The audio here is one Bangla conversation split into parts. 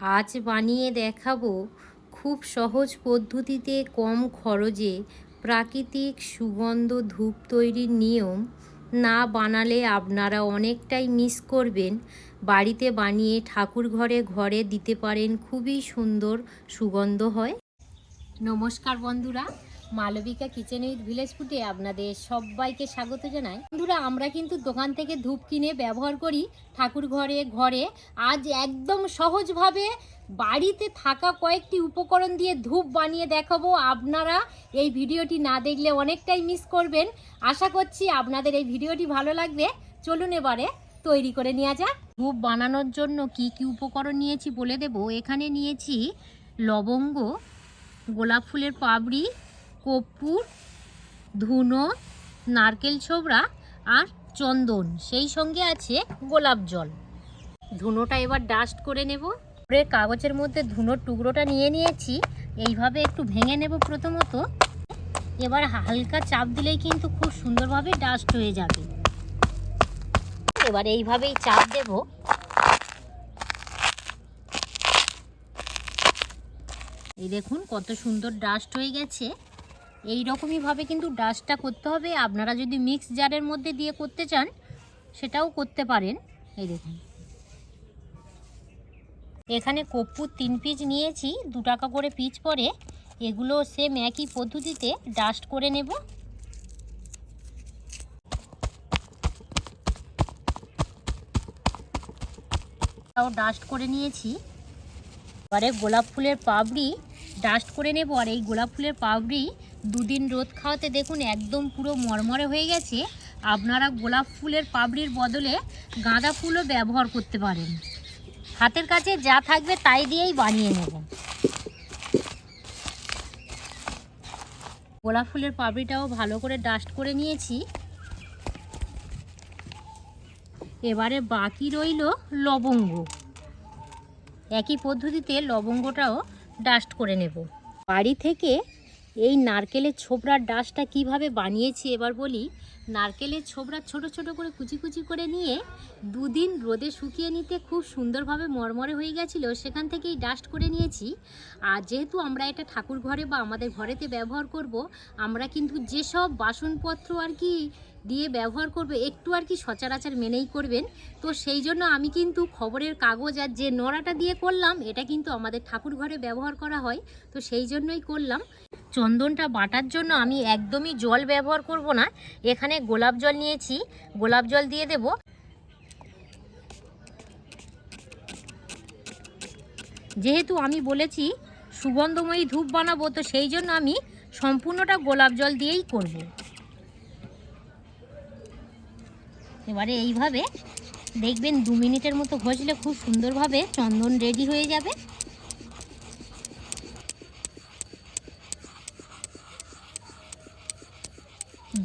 আজ বানিয়ে দেখাবো খুব সহজ পদ্ধতিতে কম খরচে প্রাকৃতিক সুগন্ধ ধূপ তৈরির নিয়ম না বানালে আপনারা অনেকটাই মিস করবেন। বাড়িতে বানিয়ে ঠাকুর ঘরে ঘরে দিতে পারেন খুবই সুন্দর সুগন্ধ হয়। নমস্কার বন্ধুরা মালবিকা কিচেন উইথ ভিলেজ ফুডে আপনাদের সবাইকে স্বাগত জানাই। বন্ধুরা, আমরা কিন্তু দোকান থেকে ধূপ কিনে ব্যবহার করি ঠাকুর ঘরে ঘরে। আজ একদম সহজভাবে বাড়িতে থাকা কয়েকটি উপকরণ দিয়ে ধূপ বানিয়ে দেখাবো। আপনারা এই ভিডিওটি না দেখলে অনেকটাই মিস করবেন। আশা করছি আপনাদের এই ভিডিওটি ভালো লাগবে। চলুন এবারে তৈরি করে নেওয়া যাক। ধূপ বানানোর জন্য কি কি উপকরণ নিয়েছি বলে দেব। এখানে নিয়েছি লবঙ্গ, গোলাপ ফুলের পাপড়ি কর্পূর ধুনো নারকেল ছোবড়া আর চন্দন। সেই সঙ্গে আছে গোলাপ জল। ধুনোটা এবার ডাস্ট করে নেব। পরে কাগজের মধ্যে ধুনোর টুকরোটা নিয়ে নিয়েছি। এইভাবে একটু ভেঙে নেব প্রথমত। এবার হালকা চাপ দিলেই কিন্তু খুব সুন্দরভাবে ডাস্ট হয়ে যাবে। এবার এইভাবেই চাপ দেব। এই দেখুন কত সুন্দর ডাস্ট হয়ে গেছে। এই রকমইভাবে কিন্তু ডাস্টটা করতে হবে। আপনারা যদি মিক্স জারের মধ্যে দিয়ে করতে চান, সেটাও করতে পারেন। এই দেখুন। এখানে কর্পূর তিন পিস নিয়েছি, দু টাকা করে পিস পরে। এগুলো সেম একই পদ্ধতিতে ডাস্ট করে নেব। তাও ডাস্ট করে নিয়েছি। এবারে গোলাপ ফুলের পাপড়ি ডাস্ট করে নেব। আর এই গোলাপ ফুলের পাপড়ি দুদিন রোদ খাওয়াতে দেখুন একদম পুরো মরমরে হয়ে গেছে। আপনারা গোলাপ ফুলের পাপড়ির বদলে গাঁদা ফুলও ব্যবহার করতে পারেন। হাতের কাছে যা থাকবে তাই দিয়েই বানিয়ে নেব। গোলাপ ফুলের পাপড়িটাও ভালো করে ডাস্ট করে নিয়েছি। এবারে বাকি রইল লবঙ্গ। একই পদ্ধতিতে লবঙ্গটাও ডাস্ট করে নেব। বাড়ি থেকে এই নারকেলের ছোবড়ার ডাস্টটা কীভাবে বানিয়েছি এবার বলি? নারকেলের ছোবড়া ছোট ছোট করে কুচি কুচি করে নিয়ে দুদিন রোদে শুকিয়ে নিতে খুব সুন্দরভাবে মরমরে হয়ে গেছিল, সেখান থেকেই ডাস্ট করে নিয়েছি। আর যেহেতু আমরা এটা ঠাকুর ঘরে বা আমাদের ঘরেতে ব্যবহার করব, আমরা কিন্তু যেসব বাসনপত্র আর কি দিয়ে ব্যবহার করবে, একটু আর কি সচরাচর মেনেই করবেন। তো সেই জন্য আমি কিন্তু খবরের কাগজ আর যে নড়াটা দিয়ে করলাম, এটা কিন্তু আমাদের ঠাকুর ঘরে ব্যবহার করা হয়, তো সেই জন্যই করলাম। চন্দনটা বাটার জন্য আমি একদমই জল ব্যবহার করব না। এখানে গোলাপ জল নিয়েছি, গোলাপ জল দিয়ে দেব। যেহেতু আমি বলেছি সুগন্ধময়ী ধূপ বানাবো, তো সেই জন্য আমি সম্পূর্ণটা গোলাপ জল দিয়েই করব। এবারে এইভাবে দেখবেন দু মিনিটের মতো ঘষলে খুব সুন্দরভাবে চন্দন রেডি হয়ে যাবে।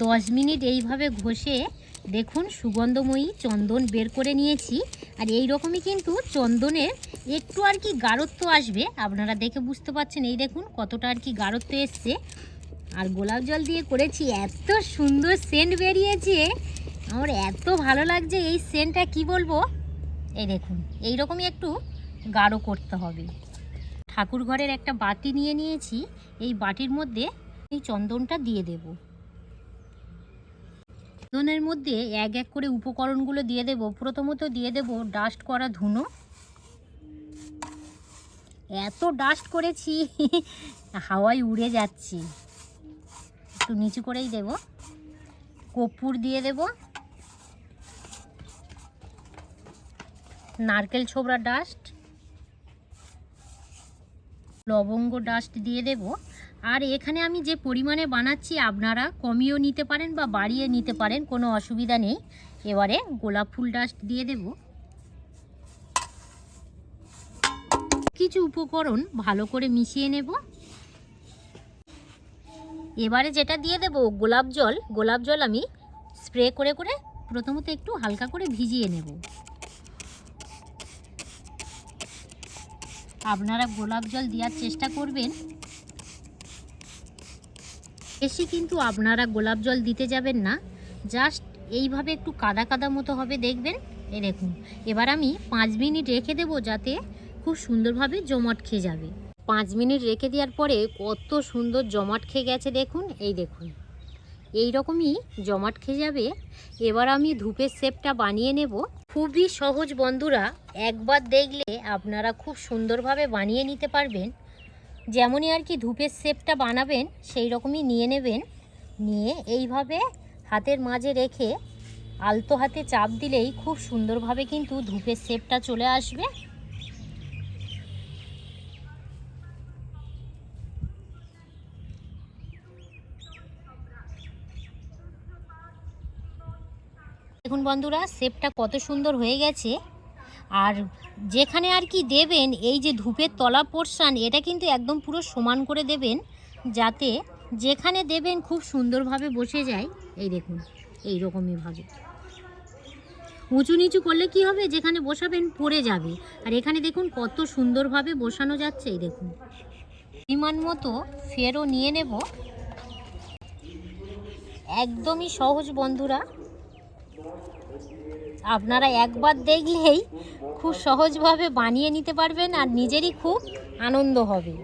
দশ মিনিট এইভাবে ঘষে দেখুন সুগন্ধময়ী চন্দন বের করে নিয়েছি। আর এই রকমই কিন্তু চন্দনের একটু আর কি গাঢ়ত্ব আসবে, আপনারা দেখে বুঝতে পারছেন। এই দেখুন কতটা আর কি গাঢ়ত্ব এসছে। আর গোলাপ জল দিয়ে করেছি, এত সুন্দর সেন্ট বেরিয়েছে। আমার এত ভালো লাগছে এই সেন্টটা কি বলব? এই দেখুন, এই রকমই একটু গাঢ় করতে হবে। ঠাকুর ঘরের একটা বাটি নিয়ে নিয়েছি, এই বাটির মধ্যে এই চন্দনটা দিয়ে দেব। চন্দনের মধ্যে এক এক করে উপকরণগুলো দিয়ে দেব। প্রথমত দিয়ে দেব ডাস্ট করা ধুনো। এত ডাস্ট করেছি, হাওয়ায় উড়ে যাচ্ছি। একটু নিচু করেই দেব। কর্পূর দিয়ে দেব। নারকেল ছোবড়া ডাস্ট লবঙ্গ ডাস্ট দিয়ে দেব। আর এখানে আমি যে পরিমাণে বানাচ্ছি, আপনারা কমিয়েও নিতে পারেন বা বাড়িয়ে নিতে পারেন, কোনো অসুবিধা নেই। এবারে গোলাপ ফুল ডাস্ট দিয়ে দেব। কিছু উপকরণ ভালো করে মিশিয়ে নেব। এবারে যেটা দিয়ে দেব, গোলাপ জল। গোলাপ জল আমি স্প্রে করে করে প্রথমত একটু হালকা করে ভিজিয়ে নেব। আপনারা গোলাপ জল দেওয়ার চেষ্টা করবেন। বেশি কিন্তু আপনারা গোলাপ জল দিতে যাবেন না। জাস্ট এইভাবে একটু কাদা কাদা মতো হবে, দেখবেন? এই দেখুন, এবার আমি পাঁচ মিনিট রেখে দেবো যাতে খুব সুন্দরভাবে জমাট খেয়ে যাবে। পাঁচ মিনিট রেখে দেওয়ার পরে কত সুন্দর জমাট খেয়ে গেছে দেখুন, এই দেখুন। এই রকমই জমাট খেয়ে যাবে। এবার আমি ধূপের শেপটা বানিয়ে নেব। খুবই সহজ বন্ধুরা, একবার দেখলে আপনারা খুব সুন্দরভাবে বানিয়ে নিতে পারবেন। যেমনই আর কি ধূপের শেপটা বানাবেন, সেই রকমই নিয়ে নেবেন। নিয়ে এইভাবে হাতের মাঝে রেখে আলতো হাতে চাপ দিলেই খুব সুন্দরভাবে কিন্তু ধূপের শেপটা চলে আসবে। দেখুন বন্ধুরা, শেপটা কত সুন্দর হয়ে গেছে। আর যেখানে আর কি দেবেন, এই যে ধূপের তলা পোর্শান এটা কিন্তু একদম পুরো সমান করে দেবেন, যাতে যেখানে দেবেন খুব সুন্দরভাবে বসে যায়। এই দেখুন এই রকমইভাবে উঁচু নিচু করলে কি হবে? যেখানে বসাবেন পড়ে যাবে। আর এখানে দেখুন কত সুন্দরভাবে বসানো যাচ্ছে, এই দেখুন। পরিমাণ মতো ফেরও নিয়ে নেব। একদমই সহজ বন্ধুরা। আপনারা একবার দেখলেই খুব সহজভাবে বানিয়ে নিতে পারবেন আর নিজেরই খুব আনন্দ হবে।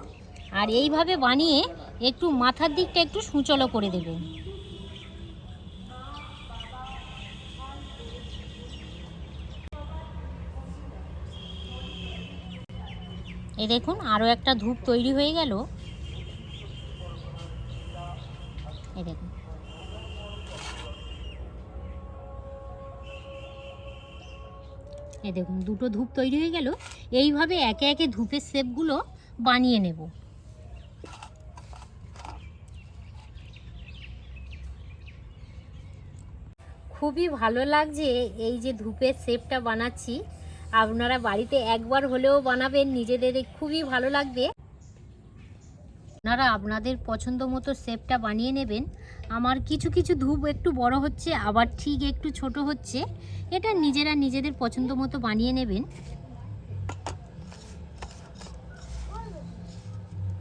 আর এইভাবে বানিয়ে একটু মাথার দিকটা একটু সুচলো করে দেবেন। এ দেখুন, আরও একটা ধূপ তৈরি হয়ে গেল। এই দেখুন, দুটো ধূপ তৈরি হয়ে গেল। এইভাবে একে একে ধূপের শেপগুলো বানিয়ে নেব। খুবই ভালো লাগছে এই যে ধূপের শেপটা বানাচ্ছি। আপনারা বাড়িতে একবার হলেও বানাবেন, নিজেদের খুবই ভালো লাগবে। আপনারা আপনাদের পছন্দ মতো শেপটা বানিয়ে নেবেন। আমার কিছু কিছু ধূপ একটু বড় হচ্ছে, আবার ঠিক একটু ছোট হচ্ছে। এটা নিজেরা নিজেদের পছন্দ মতো বানিয়ে নেবেন।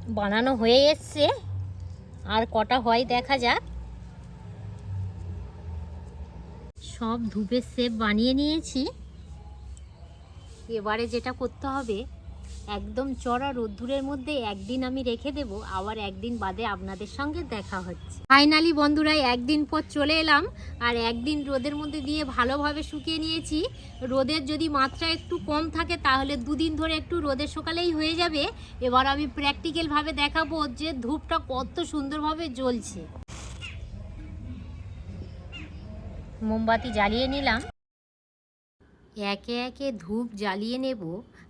বানানো হয়ে এসছে। আর কটা হয় দেখা যাক। সব ধূপের শেপ বানিয়ে নিয়েছি। এবারে যেটা করতে হবে একদম চড়া রোদ্দুরের মধ্যে একদিন আমি রেখে দেব, আবার একদিন বাদে আপনাদের সঙ্গে দেখা হচ্ছে। ফাইনালি বন্ধুরা, একদিন পর চলে এলাম, আর একদিন রোদের মধ্যে দিয়ে ভালোভাবে শুকিয়ে নিয়েছি। রোদের যদি মাত্রা একটু কম থাকে, তাহলে দুদিন ধরে একটু রোদের সকালেই হয়ে যাবে। এবার আমি প্র্যাকটিক্যালভাবে দেখাবো যে ধূপটা কত সুন্দরভাবে জ্বলছে। মোমবাতি জ্বালিয়ে নিলাম। একে একে ধূপ জ্বালিয়ে নেব।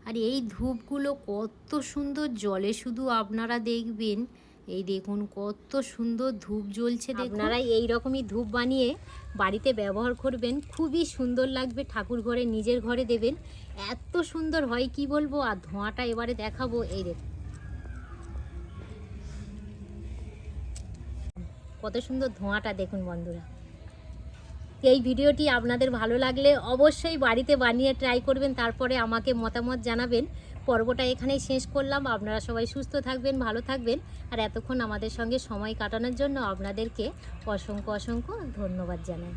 আর এই ধূপগুলো কত সুন্দর জলে শুধু আপনারা দেখবেন। এই দেখুন কত সুন্দর ধূপ জ্বলছে আপনারা এই রকমই ধূপ বানিয়ে বাড়িতে ব্যবহার করবেন। খুবই সুন্দর লাগবে ঠাকুর ঘরে, নিজের ঘরে দেবেন। এত সুন্দর হয় কি বলব? আর ধোঁয়াটা এবারে দেখাবো, এই দেখুন। কত সুন্দর ধোঁয়াটা দেখুন বন্ধুরা। এই ভিডিওটি আপনাদের ভালো লাগলে অবশ্যই বাড়িতে বানিয়ে ট্রাই করবেন, তারপরে আমাকে মতামত জানাবেন। পর্বটা এখানেই শেষ করলাম। আপনারা সবাই সুস্থ থাকবেন, ভালো থাকবেন। আর এতক্ষণ আমাদের সঙ্গে সময় কাটানোর জন্য আপনাদেরকে অসংখ্য অসংখ্য ধন্যবাদ জানাই।